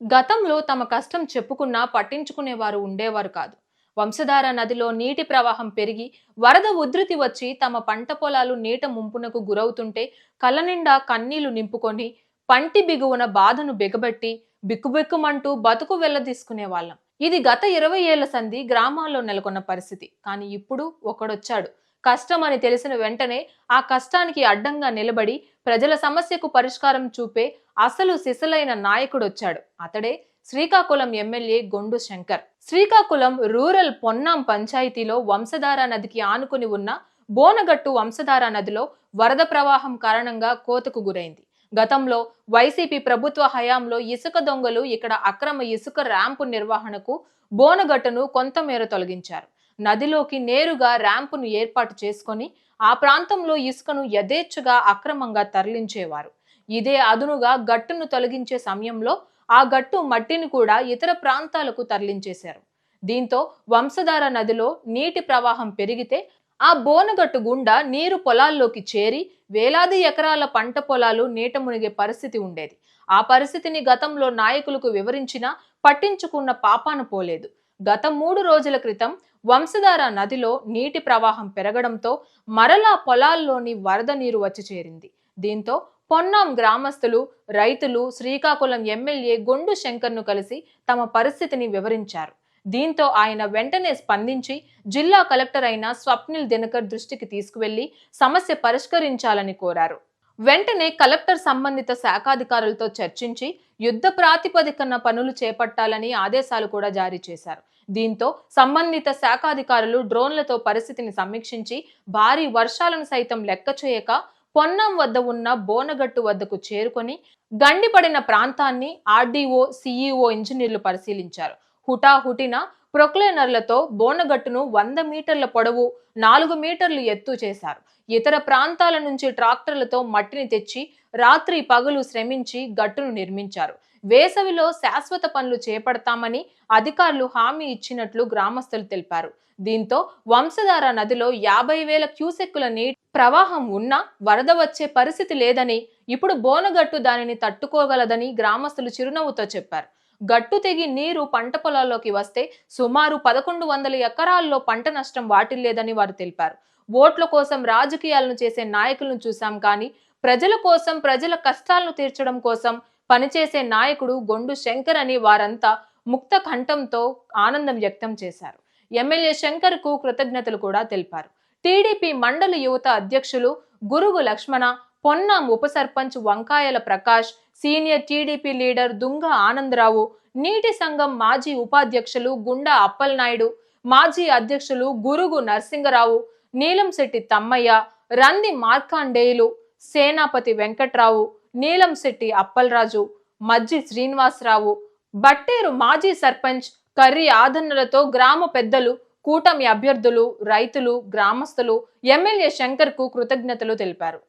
గతంలో తమ కష్టం చెప్పుకున్నా పట్టించుకునేవారు ఉండేవారు కాదు. వంశధార నదిలో నీటి ప్రవాహం పెరిగి వరద ఉధృతి వచ్చి తమ పంట పొలాలు నీట ముంపునకు గురవుతుంటే కళ్ళనిండా కన్నీళ్ళు నింపుకొని పంటి బిగువున బాధను బిగబెట్టి బిక్కుబిక్కుమంటూ బతుకు వెళ్ళదీసుకునే వాళ్ళం. ఇది గత ఇరవై ఏళ్ళ సంధి గ్రామాల్లో నెలకొన్న పరిస్థితి. కానీ ఇప్పుడు ఒకడొచ్చాడు. కష్టం అని తెలిసిన వెంటనే ఆ కష్టానికి అడ్డంగా నిలబడి ప్రజల సమస్యకు పరిష్కారం చూపే అసలు సిసలైన నాయకుడొచ్చాడు అతడే శ్రీకాకుళం ఎమ్మెల్యే గొండు శంకర్. శ్రీకాకుళం రూరల్ పొన్నాం పంచాయతీలో వంశధార నదికి ఆనుకుని ఉన్న బోనగట్టు వంశధార నదిలో వరద ప్రవాహం కారణంగా కోతకు గురైంది. గతంలో వైసీపీ ప్రభుత్వ హయాంలో ఇసుక దొంగలు ఇక్కడ అక్రమ ఇసుక ర్యాంపు నిర్వహణకు బోనగట్టును కొంతమేర తొలగించారు. నదిలోకి నేరుగా ర్యాంపును ఏర్పాటు చేసుకొని ఆ ప్రాంతంలో ఇసుకను యథేచ్ఛగా అక్రమంగా తరలించేవారు. ఇదే అదునుగా గట్టును తొలగించే సమయంలో ఆ గట్టు మట్టిని కూడా ఇతర ప్రాంతాలకు తరలించేశారు. దీంతో వంశధార నదిలో నీటి ప్రవాహం పెరిగితే ఆ బోనగట్టు గుండా నీరు పొలాల్లోకి చేరి వేలాది ఎకరాల పంట పొలాలు నీట మునిగే పరిస్థితి ఉండేది. ఆ పరిస్థితిని గతంలో నాయకులకు వివరించినా పట్టించుకున్న పాపాన పోలేదు. గత మూడు రోజుల క్రితం వంశధార నదిలో నీటి ప్రవాహం పెరగడంతో మరలా పొలాల్లోని వరద నీరు వచ్చి చేరింది. దీంతో పొన్నాం గ్రామస్తులు రైతులు శ్రీకాకుళం ఎమ్మెల్యే గొండు శంకర్ను కలిసి తమ పరిస్థితిని వివరించారు. దీంతో ఆయన వెంటనే స్పందించి జిల్లా కలెక్టర్ అయిన స్వప్నిల్ దినకర్ దృష్టికి తీసుకువెళ్ళి సమస్య పరిష్కరించాలని కోరారు. వెంటనే కలెక్టర్ సంబంధిత శాఖాధికారులతో చర్చించి యుద్ధ ప్రాతిపదికన పనులు చేపట్టాలని ఆదేశాలు కూడా జారీ చేశారు. దీంతో సంబంధిత శాఖాధికారులు డ్రోన్లతో పరిస్థితిని సమీక్షించి భారీ వర్షాలను సైతం లెక్క చేయక పొన్నం వద్ద ఉన్న బోనగట్టు వద్దకు చేరుకొని గండిపడిన ప్రాంతాన్ని ఆర్డీఓ సిఈఓ ఇంజనీర్లు పరిశీలించారు. హుటాహుటిన ప్రొక్లేనర్లతో బోనగట్టును వంద మీటర్ల పొడవు నాలుగు మీటర్లు ఎత్తు చేశారు. ఇతర ప్రాంతాల నుంచి ట్రాక్టర్లతో మట్టిని తెచ్చి రాత్రి పగలు శ్రమించి గట్టును నిర్మించారు. వేసవిలో శాశ్వత పనులు చేపడతామని అధికారులు హామీ ఇచ్చినట్లు గ్రామస్తులు తెలిపారు. దీంతో వంశధార నదిలో యాభై వేల క్యూసెక్కుల నీటి ప్రవాహం ఉన్నా వరద వచ్చే పరిస్థితి లేదని ఇప్పుడు బోనగట్టు దానిని తట్టుకోగలదని గ్రామస్తులు చిరునవ్వుతో చెప్పారు. గట్టు తెగి నీరు పంట పొలాల్లోకి వస్తే సుమారు పదకొండు వందల ఎకరాల్లో పంట నష్టం వాటిల్లేదని వారు తెలిపారు. ఓట్ల కోసం రాజకీయాలను చేసే నాయకులను చూశాం కానీ ప్రజల కోసం ప్రజల కష్టాలను తీర్చడం కోసం పనిచేసే నాయకుడు గొండు శంకర్ అని వారంతా ముక్త కంఠంతో ఆనందం వ్యక్తం చేశారు. ఎమ్మెల్యే శంకర్కు కృతజ్ఞతలు కూడా తెలిపారు. టీడీపీ మండలి యువత అధ్యక్షులు గురుగు లక్ష్మణ పొన్నాం ఉప sarpanch Vankayala Prakash senior TDP leader Dunga Anandarao నీటి సంఘం మాజీ ఉపాధ్యక్షులు గుండా అప్పలనాయుడు మాజీ అధ్యక్షులు గురుగు నరసింగరావు నీలంశెట్టి తమ్మయ్య రంది మార్కాండేయులు సేనాపతి వెంకట్రావు నీలంశెట్టి అప్పలరాజు మజ్జి శ్రీనివాసరావు బట్టేరు మాజీ సర్పంచ్ కర్రీ ఆదన్నలతో గ్రామ పెద్దలు కూటమి అభ్యర్థులు రైతులు గ్రామస్తులు ఎమ్మెల్యే శంకర్కు కృతజ్ఞతలు తెలిపారు.